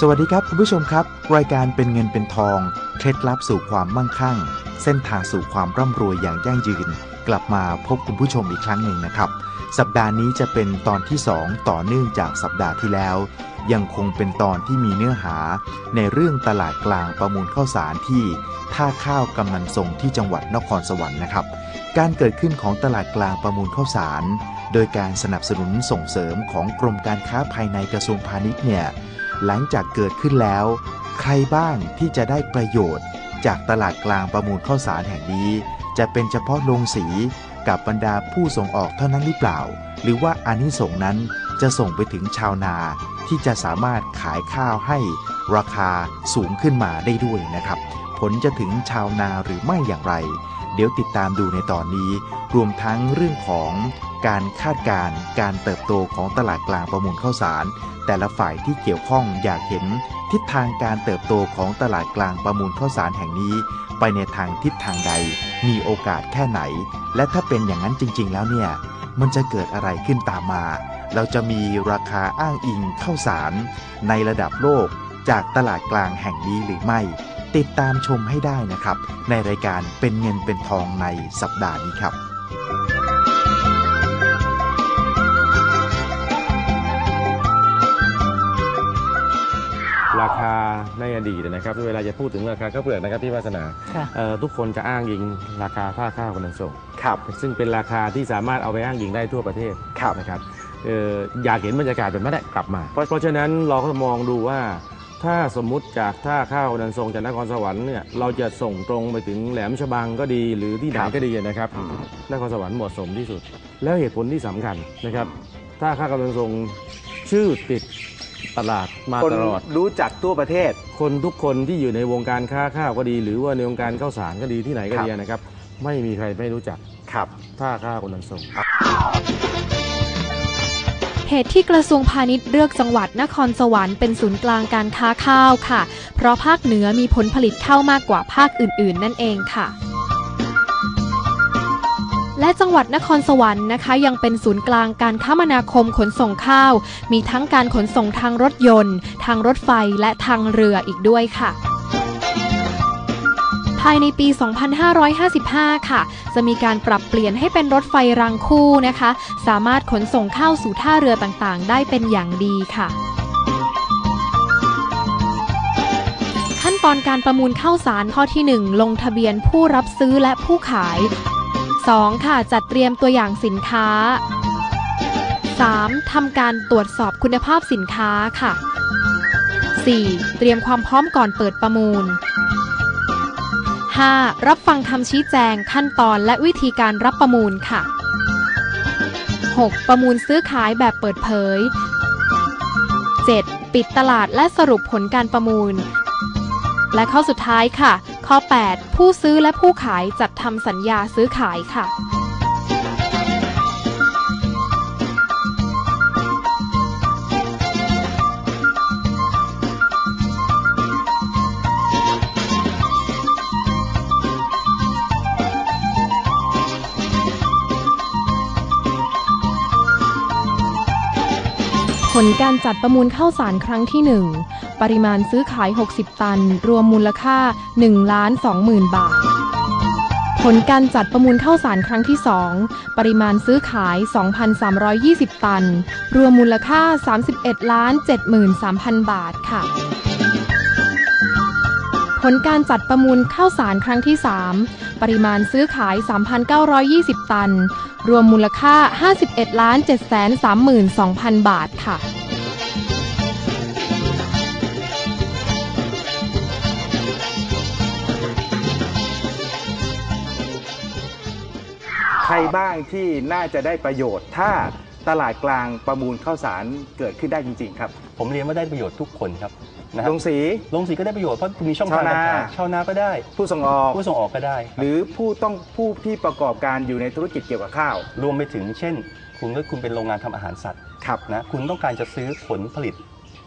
สวัสดีครับคุณผู้ชมครับ รายการเป็นเงินเป็นทอง เคล็ดลับสู่ความมั่งคั่ง เส้นทางสู่ความร่ำรวยอย่างยั่งยืน กลับมาพบคุณผู้ชมอีกครั้งหนึ่งนะครับ สัปดาห์นี้จะเป็นตอนที่ 2 ต่อเนื่องจากสัปดาห์ที่แล้ว ยังคงเป็นตอนที่มีเนื้อหา ในเรื่องตลาดกลางประมูลข้าวสารที่ท่าข้าวกำนันทรงที่จังหวัดนครสวรรค์นะครับ การเกิดขึ้นของตลาดกลางประมูลข้าวสาร โดยการสนับสนุนส่งเสริมของกรมการค้าภายในกระทรวงพาณิชย์เนี่ย หลังจากเกิดขึ้นแล้ว ใครบ้างที่จะได้ประโยชน์ จากตลาดกลางประมูลข้าวสารแห่งนี้ จะเป็นเฉพาะโรงสีกับบรรดาผู้ส่งออกเท่านั้นหรือเปล่า หรือว่าอานิสงส์นั้นจะส่งไปถึงชาวนาที่จะสามารถขายข้าวให้ราคาสูงขึ้นมาได้ด้วยนะครับ ผลจะถึงชาวนาหรือไม่อย่างไร เดี๋ยวติดตามดูในตอนนี้ รวมทั้งเรื่องของ การคาดการณ์การเติบโตของตลาดกลางประมูลข้าวสาร แต่ละฝ่ายที่เกี่ยวข้องอยากเห็นทิศทางการเติบโตของตลาดกลางประมูลข้าวสารแห่งนี้ ไปในทางทิศทางใด มีโอกาสแค่ไหน และถ้าเป็นอย่างนั้นจริง ๆ แล้วเนี่ยมันจะเกิดอะไรขึ้นตามมา เราจะมีราคาอ้างอิงข้าวสาร ในระดับโลกจากตลาดกลางแห่งนี้หรือไม่ ติดตามชมให้ได้นะครับ ในรายการเป็นเงินเป็นทองในสัปดาห์นี้ครับ นะครับเวลาจะพูดถึงราคาข้าวเปลือกนะครับพี่วาสนาค่ะ เอ่อทุกคนจะอ้างอิงราคาค่าข้าวกำลังส่ง ครับซึ่งเป็นราคาที่สามารถเอาไปอ้างอิงได้ทั่วประเทศครับ นะครับเอ่ออยากเห็นบรรยากาศแบบนั้นแหละกลับมา เพราะเพราะฉะนั้นเราก็มองดูว่า ถ้าสมมุติจากท่าข้าวกำลังส่งจากนครสวรรค์เนี่ยเราจะส่งตรงไปถึงแหลมฉบังก็ดีหรือที่ไหนครับ ก็ดีนะครับนครสวรรค์เหมาะสมที่สุด แล้วเหตุผลที่สำคัญนะครับท่าข้าวกำลังส่งชื่อติด ตลาดมาคนตลอด รู้จักทั่วประเทศ คนทุกคนที่อยู่ในวงการค้าข้าวก็ดี หรือว่าในวงการข้าวสารก็ดีที่ไหนก็ดีครับนะครับ ไม่มีใครไม่รู้จักครับ ท่าข้าวคนนั้นส่งเหตุที่กระทรวงพาณิชย์เลือกจังหวัดนครสวรรค์เป็นศูนย์กลางการค้าข้าวค่ะ เพราะภาคเหนือมีผลผลิตข้าวมากกว่าภาคอื่น ๆ นั่นเองค่ะ และจังหวัดนครสวรรค์นะคะ ยังเป็นศูนย์กลางการคมนาคมขนส่งข้าว มีทั้งการขนส่งทางรถยนต์ ทางรถไฟและทางเรืออีกด้วยค่ะภายในปี 2555 ค่ะ จะมีการปรับเปลี่ยนให้เป็นรถไฟรางคู่นะคะ สามารถขนส่งข้าวสู่ท่าเรือต่างๆ ได้เป็นอย่างดีค่ะ ขั้นตอนการประมูลข้าวสารข้อที่ 1 ลงทะเบียนผู้รับซื้อและผู้ขาย 2. ค่ะ จัดเตรียมตัวอย่างสินค้า 3. ทำการตรวจสอบคุณภาพสินค้าค่ะ 4. เตรียมความพร้อมก่อนเปิดประมูล 5. รับฟังคำชี้แจงขั้นตอนและวิธีการรับประมูลค่ะ 6. ประมูลซื้อขายแบบเปิดเผย 7. ปิดตลาดและสรุปผลการประมูล และข้อสุดท้ายค่ะ ข้อ 8 ผู้ซื้อและผู้ขายจัดทำสัญญาซื้อขายค่ะ ผลการจัดประมูลข้าวสารครั้งที่ 1 ปริมาณซื้อขาย 60 ตัน รวมมูลค่า1ล้าน20,000 บาท ผลการจัดประมูลข้าวสารครั้งที่ 2 ปริมาณซื้อขาย 2,320 ตัน รวมมูลค่า 31ล้าน73,000 บาทค่ะผลการจัดประมูลข้าวสารครั้งที่ 3 ปริมาณซื้อขาย 3,920 ตัน รวมมูลค่า 51 ล้าน732,000 บาทค่ะ รบ้างที่น่าจะได้ประโยชน์ ถ้าตลาดกลางประมูลข้าวสารเกิดขึ้นได้จริง ๆ ครับผมเรียนว่าได้ประโยชน์ทุกคนครับนะคลรับงสี ลงสีก็ได้ประโยชน์เพราะมีช่องทางชาวนา การขายชาวนาก็ได้ ผู้ส่งออก ผู้ส่งออกก็ได้ครับหรือผู้ต้องผู้ที่ประกอบการอยู่ในธุรกิจเกี่ยวกับข้าวรวมไปถึงเช่น คุณก็คุณเป็นโรงงานทำอาหารสัตว์ครับ นะคุณต้องการจะซื้อผลผลิต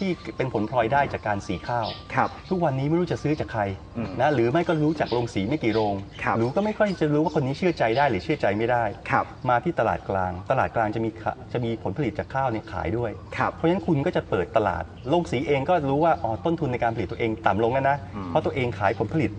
ที่เป็นผลพลอยได้จากการสีข้าว ครับ ทุกวันนี้ไม่รู้จะซื้อจากใครอืมนะหรือไม่ก็รู้จักโรงสีไม่กี่โรงครับ หรือก็ไม่ค่อยจะรู้ว่าคนนี้เชื่อใจได้หรือเชื่อใจไม่ได้ ครับ มาที่ตลาดกลาง ตลาดกลางจะมีขะจะมีผลผลิตจากข้าวเนี่ยขายด้วย ครับ เพราะฉะนั้นคุณก็จะเปิดตลาด โรงสีเองก็รู้ว่าอ๋อต้นทุนในการผลิตตัวเองต่ำลงแล้วนะ อืม เพราะตัวเองขายผลผลิต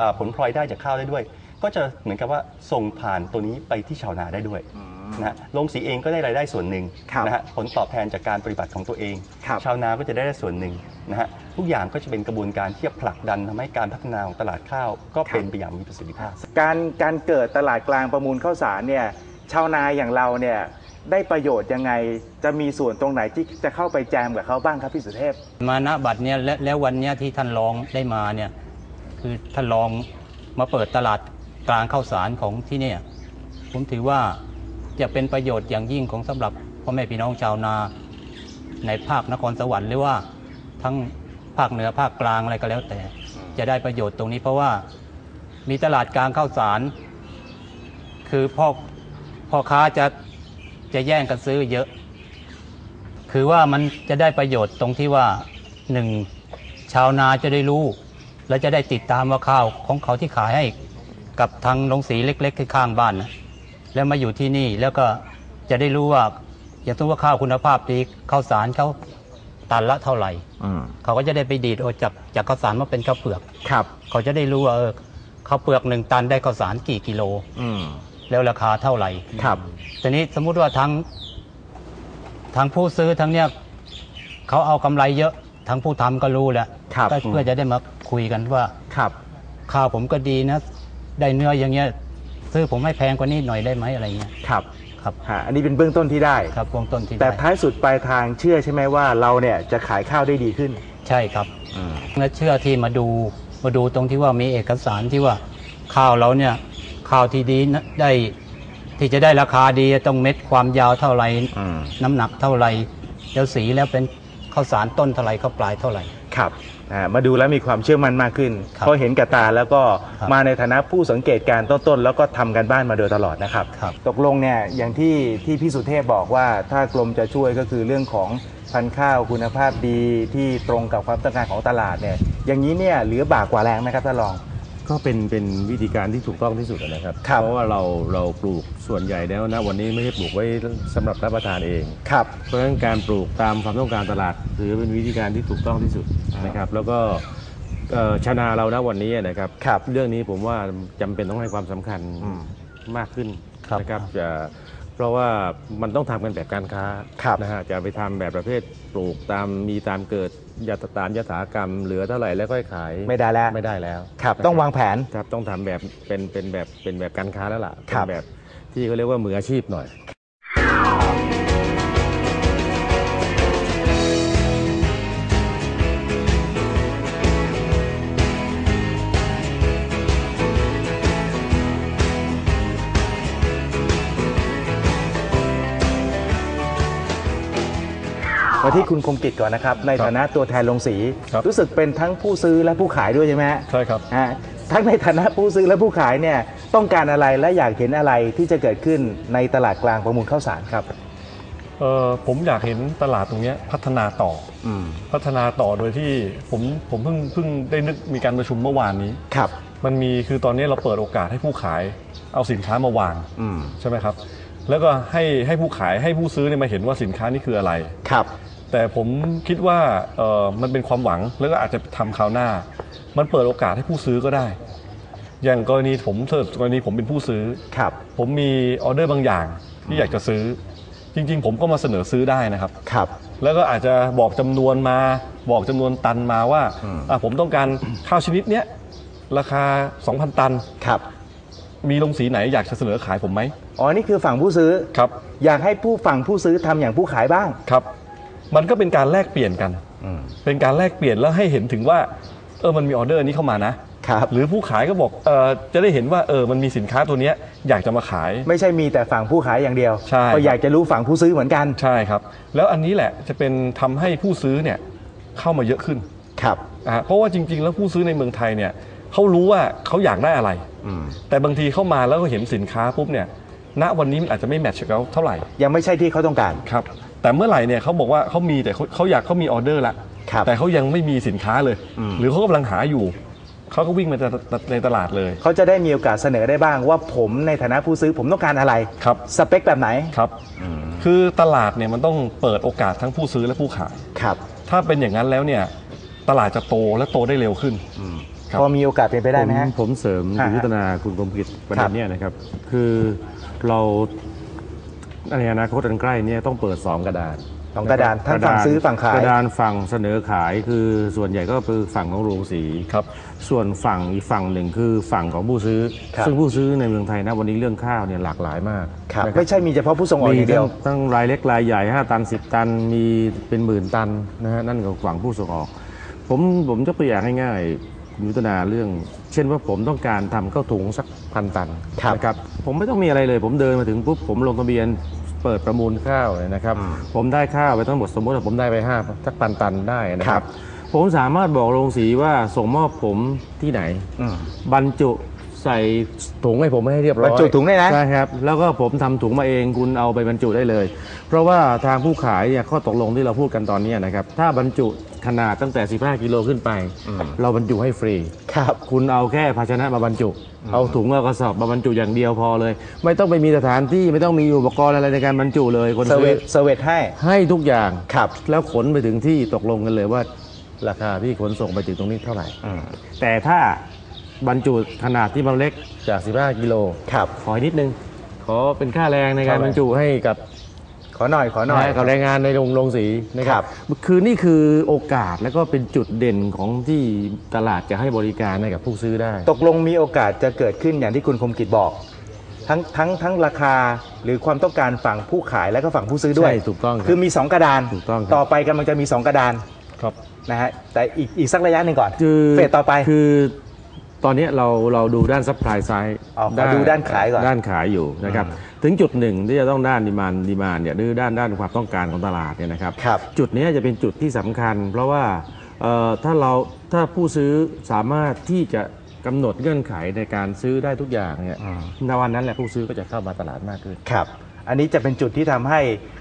อ่าผลพลอยได้จากข้าวได้ด้วย ก็จะเหมือนกับว่าส่งผ่านตัวนี้ไปที่ชาวนาได้ด้วย อืม นะฮะโรงสีเองก็ได้รายได้ส่วนหนึ่งครับนะฮะผลตอบแทนจากการปฏิบัติของตัวเอง ครับชาวนาก็จะได้ส่วนหนึ่งนะฮะทุกอย่างก็จะเป็นกระบวนการที่จะผลักดันทำให้การพัฒนาของตลาดข้าวก็เป็นไปอย่างมีประสิทธิภาพ การการเกิดตลาดกลางประมูลข้าวสารเนี่ยชาวนาอย่างเราเนี่ยได้ประโยชน์ยังไงจะมีส่วนตรงไหนที่จะเข้าไปแจมกับเขาบ้างครับพี่สุเทพ มาณบัตรเนี่ยและแล้ววันเนี้ยที่ท่านรองได้มาเนี่ยคือท่านรองมาเปิดตลาดกลางข้าวสารของที่เนี่ยผมถือว่า จะเป็นประโยชน์อย่างยิ่งของสำหรับพ่อแม่พี่น้องชาวนาในภาคนครสวรรค์หรือว่าทั้งภาคเหนือภาคกลางอะไรก็แล้วแต่ จะได้ประโยชน์ตรงนี้เพราะว่ามีตลาดกลางข้าวสาร คือพ่อพ่อค้าจะจะแย่งกันซื้อเยอะ คือว่ามันจะได้ประโยชน์ตรงที่ว่าหนึ่งชาวนาจะได้รู้ และจะได้ติดตามว่าข้าวของเขาที่ขายให้ กับทางโรงสีเล็ก ๆ ที่ข้างบ้านนะ แล้วมาอยู่ที่นี่แล้วก็จะได้รู้ว่า อย่างตัวว่าข้าวคุณภาพดีข้าวสารเขาตันละเท่าไหร่อืมเขาก็จะได้ไปดีดเอาจากจากข้าวสารมาเป็นข้าวเปลือก ครับ เขาจะได้รู้ว่าเออข้าวเปลือกหนึ่งตันได้ข้าวสารกี่กิโล อืมแล้วราคาเท่าไหร่ ครับ ทีนี้สมมุติว่าทางทางผู้ซื้อทั้งเนี้ยเขาเอากำไรเยอะทางผู้ทำก็รู้แหละครับ ก็เพื่อจะได้มาคุยกันว่า ครับ ข้าวผมก็ดีนะ ได้เนื้ออย่างเงี้ย ซื้อผมให้แพงกว่านี้หน่อยได้ไหมอะไรเงี้ยครับครับฮะอันนี้เป็นเบื้องต้นที่ได้ ครับวงต้นที่แต่ได้ท้ายสุดปลายทางเชื่อใช่ไหมว่าเราเนี่ยจะขายข้าวได้ดีขึ้นใช่ครับและเชื่อที่มาดูมาดูตรงที่ว่ามีเอกสารที่ว่าข้าวเราเนี่ยข้าวที่ดีนะได้ที่จะได้ราคาดีต้องเม็ดความยาวเท่าไหร่ อืม น้ำหนักเท่าไหร่แล้วสีแล้วเป็นข้าวสารต้นเท่าไหร่ข้าวปลายเท่าไหร่ ครับอ่ามาดูแล้วมีความเชื่อมั่นมากขึ้นครับเพราะเห็นกับตาแล้วก็ครับมาในฐานะผู้สังเกตการณ์ต้นๆ แล้วก็ทำกันบ้านมาโดยตลอดนะครับ ครับ ตกลงเนี่ยอย่างที่ที่พี่สุเทพบอกว่าถ้ากรมจะช่วยก็คือเรื่องของพันธุ์ข้าวคุณภาพดีที่ตรงกับความต้องการของตลาดเนี่ยอย่างนี้เนี่ยเหลือบากกว่าแรงไหมครับท่านรอง ก็เป็นเป็นวิธีการที่ถูกต้องที่สุดนะครับ ครับเพราะว่าเราเราปลูกส่วนใหญ่แล้วนะวันนี้ไม่ได้ปลูกไว้สำหรับรับประทานเอง ครับเพราะฉะนั้นการปลูกตามความต้องการตลาดถือเป็นวิธีการที่ถูกต้องที่สุดนะครับ แล้วก็เอ่อชาวนาเรานะวันนี้นะครับ ครับเรื่องนี้ผมว่าจำเป็นต้องให้ความสำคัญอืมมากขึ้นครับ นะครับจะ เพราะว่ามันต้องทำกันแบบการค้าครับนะฮะจะไปทำแบบประเภทปลูกตามมีตามเกิดยาตามยถากรรมเหลือเท่าไหร่แล้วค่อยขายไม่ได้แล้วไม่ได้แล้วครับนะต้องวางแผนครับต้องทำแบบเป็นเป็นแบบเป็นแบบการค้าแล้วล่ะครับ เป็นแบบที่เขาเรียกว่ามืออาชีพหน่อย ที่คุณคมกิจก่อนนะครับ ในฐานะตัวแทนลงสีครับ รู้สึกเป็นทั้งผู้ซื้อและผู้ขายด้วยใช่ไหมฮะใช่ครับฮะทั้งในฐานะผู้ซื้อและผู้ขายเนี่ยต้องการอะไรและอยากเห็นอะไรที่จะเกิดขึ้นในตลาดกลางประมูลข้าวสารครับ เอ่อผมอยากเห็นตลาดตรงเนี้ยพัฒนาต่ออืมพัฒนาต่อโดยที่ผมผมเพิ่งเพิ่งได้นึกมีการประชุมเมื่อวานนี้ ครับ มันมีคือตอนนี้เราเปิดโอกาสให้ผู้ขายเอาสินค้ามาวางอืมใช่ไหมครับ แล้วก็ให้ให้ผู้ขายให้ผู้ซื้อเนี่ยมาเห็นว่าสินค้านี่คืออะไร ครับ แต่ผมคิดว่าเอ่อมันเป็นความหวังแล้วก็อาจจะทำคราวหน้า มันเปิดโอกาสให้ผู้ซื้อก็ได้ อย่างกรณีผมเถิดกรณีผมเป็นผู้ซื้อ ครับ ผมมีออเดอร์บางอย่างที่อยากจะซื้อ จริง ๆ ผมก็มาเสนอซื้อได้นะครับ ครับ แล้วก็อาจจะบอกจำนวนมาบอกจำนวนตันมาว่าอะผมต้องการข้าวชนิดเนี้ยราคา 2,000 ตัน ครับ มีลงสีไหนอยากจะเสนอขายผมไหมอ๋อ นี่คือฝั่งผู้ซื้อ ครับ อยากให้ผู้ฝั่งผู้ซื้อทำอย่างผู้ขายบ้าง ครับ มันก็เป็นการแลกเปลี่ยนกัน เป็นการแลกเปลี่ยนแล้วให้เห็นถึงว่า เออมันมีออเดอร์นี้เข้ามานะ ครับหรือผู้ขายก็บอกเออจะได้เห็นว่าเออมันมีสินค้าตัวเนี้ยอยากจะมาขาย ไม่ใช่มีแต่ฝั่งผู้ขายอย่างเดียวใช่ ก็อยากจะรู้ฝั่งผู้ซื้อเหมือนกันใช่ครับ แล้วอันนี้แหละจะเป็นทำให้ผู้ซื้อเนี่ยเข้ามาเยอะขึ้นครับอ่าเพราะว่าจริง ๆ แล้วผู้ซื้อในเมืองไทยเนี่ยเขารู้ว่าเขาอยากได้อะไรแต่บางทีเข้ามาแล้วก็เห็นสินค้าปุ๊บเนี่ย ณวันนี้มันอาจจะไม่แมทช์กับเขาเท่าไหร่ยังไม่ใช่ที่เขาต้องการ ครับ แต่เมื่อไหร่เนี่ยเขาบอกว่าเขามีแต่เขาเขาอยากเขามีออเดอร์ละครับ แต่เขายังไม่มีสินค้าเลย หรือเขากำลังหาอยู่เขาก็วิ่งมาในตลาดเลย เขาจะได้มีโอกาสเสนอได้บ้างว่าผมในฐานะผู้ซื้อผมต้องการอะไรครับ สเปคแบบไหนครับ คือตลาดเนี่ยมันต้องเปิดโอกาสทั้งผู้ซื้อและผู้ขาย ครับถ้าเป็นอย่างนั้นแล้วเนี่ยตลาดจะโตและโตได้เร็วขึ้น ครับ พอมีโอกาสเป็นไปได้ไหมฮะ ผมผมเสริมอ่าคุณฮะยุทธนาคุณกรมกิจประครัเด็บนเนี้ยนะครับ คือเรา ในอนาคตอันใกล้เนี่ยต้องเปิดสองกระดานสองกระดานทั้งฝั่งซื้อฝั่งขายกระดานฝั่งเสนอขายคือส่วนใหญ่ก็คือฝั่งของโรงสีครับส่วนฝั่งอีกฝั่งหนึ่งคือฝั่งของผู้ซื้อครับซึ่งผู้ซื้อในเมืองไทยนะวันนี้เรื่องข้าวเนี่ยหลากหลายมากครับนะครับไม่ใช่มีเฉพาะผู้ส่งออกอย่างเดียวทั้งทั้งรายเล็กรายใหญ่ 5 ตัน 10 ตันมีเป็นหมื่นตันนะฮะนั่นก็ฝั่งผู้ส่งออก ผมผมจะตัวอย่างง่ายๆ คุณยุทธนาเรื่อง เช่นว่าผมต้องการทำข้าวถุงสักพันตันครับนะครับผมไม่ต้องมีอะไรเลย ผมเดินมาถึงปุ๊บผมลงทะเบียนเปิดประมูลข้าวเลยนะครับ ผมได้ข้าวไปทั้งหมดสมมติว่าผมได้ไปห้าสักพันตันได้นะคครัรับ บ ผมสามารถบอกโรงสีว่าส่งมอบผมที่ไหนอืมบรรจุ ใส่ถุงให้ผมให้เรียบร้อยบรรจุถุงได้นะใช่ครับ แล้วก็ผมทำถุงมาเองคุณเอาไปบรรจุได้เลย เพราะว่าทางผู้ขายเนี่ยข้อตกลงที่เราพูดกันตอนนี้นะครับถ้าบรรจุขนาดตั้งแต่ 15 กิโลขึ้นไป เราบรรจุให้ฟรีครับ คุณเอาแค่ภาชนะมาบรรจุ เอาถุงเอากระสอบมาบรรจุอย่างเดียวพอเลย ไม่ต้องไปมีสถานที่ไม่ต้องมีอุปกรณ์อะไรในการบรรจุเลยคนเซเวซื้อตเซเวตให้ให้ทุกอย่างครับ แล้วขนไปถึงที่ตกลงกันเลยว่าราคาที่ขนส่งไปถึงตรงนี้เท่าไหร่แต่ถ้า บรรจุขนาดที่มันเล็กจาก 15 กิโล ครับ ขออีกนิดนึง ขอเป็นค่าแรงในการเท่าไหร่บรรจุให้กับขอหน่อยขอหน่อยให้กับแรงงานในโรงโรงสีนะคครัรับบคือนี่คือโอกาสแล้วก็เป็นจุดเด่นของที่ตลาดจะให้บริการให้กับผู้ซื้อได้ ตกลงมีโอกาสจะเกิดขึ้นอย่างที่คุณคมกิจบอก ทั้งทั้งทั้งราคาหรือความต้องการฝั่งผู้ขายและก็ฝั่งผู้ซื้อด้วยใช่ถูกต้องครับคือมี 2 กระดานถูกต้องครับต่อไปกำลังจะมี 2 กระดานครับนะฮะแต่อีกอีกสักระยะหนึ่งก่อนคือเฟสต่อไปคือ ตอนนี้เราเราดูด้านซัพพลายไซด์อ๋อขอดูด้านขายก่อนด้านขายอยู่นะครับถึงจุดหนึ่งที่จะต้องด้านดีมานดีมานเนี่ยหรือด้านด้านความต้องการของตลาดเนี่ยนะครับครับ จุดนี้จะเป็นจุดที่สำคัญ เพราะว่าเอ่อถ้าเราถ้าผู้ซื้อสามารถที่จะกำหนดเงื่อนไขในการซื้อได้ทุกอย่างเนี่ยในวันนั้นแหละผู้ซื้อก็จะเข้ามาตลาดมากขึ้นครับอันนี้จะเป็นจุดที่ทำให้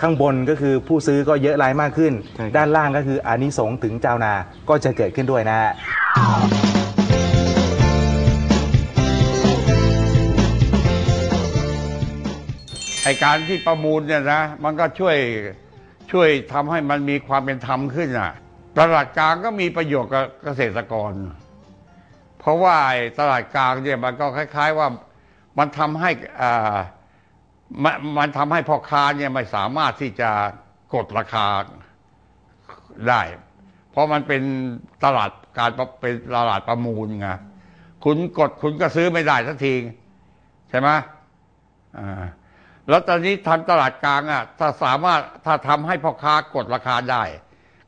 ข้างบนก็คือผู้ซื้อก็เยอะรายมากขึ้นใช่ครับด้านล่างก็คืออานิสงส์ถึงเจ้านาก็จะเกิดขึ้นด้วยนะ ไอการที่ประมูลเนี่ยนะ มันก็ช่วยช่วยทำให้มันมีความเป็นธรรมขึ้นอะตลาดกลางก็มีประโยชน์กับเกษตรกร เพราะว่าตลาดกลางเนี่ยมันก็คล้าย ๆว่ามันทำให้อ่ามันมันทำให้พ่อค้าเนี่ยไม่สามารถที่จะกดราคาได้ เพราะมันเป็นตลาดการเป็นตลาดประมูลไงคุณกดคุณก็ซื้อไม่ได้สักที ใช่ไหมอ่า แล้วตอนนี้ทำตลาดกลางอะถ้าสามารถถ้าทำให้พ่อค้ากดราคาได้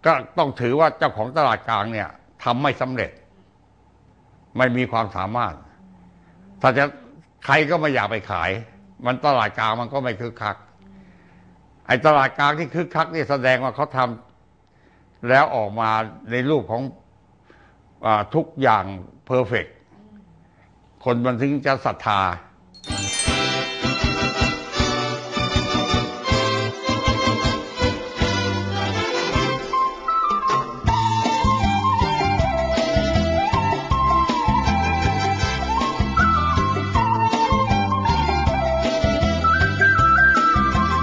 ก็ต้องถือว่าเจ้าของตลาดกลางเนี่ยทำไม่สำเร็จ ไม่มีความสามารถ ถ้าจะใครก็ไม่อยากไปขาย มันตลาดกลางมันก็ไม่คึกคัก ไอ้ตลาดกลางที่คึกคักนี่แสดงว่าเขาทำแล้วออกมาในรูปของอทุกอย่างเพอร์เฟกคนมันถึงจะศรัทธา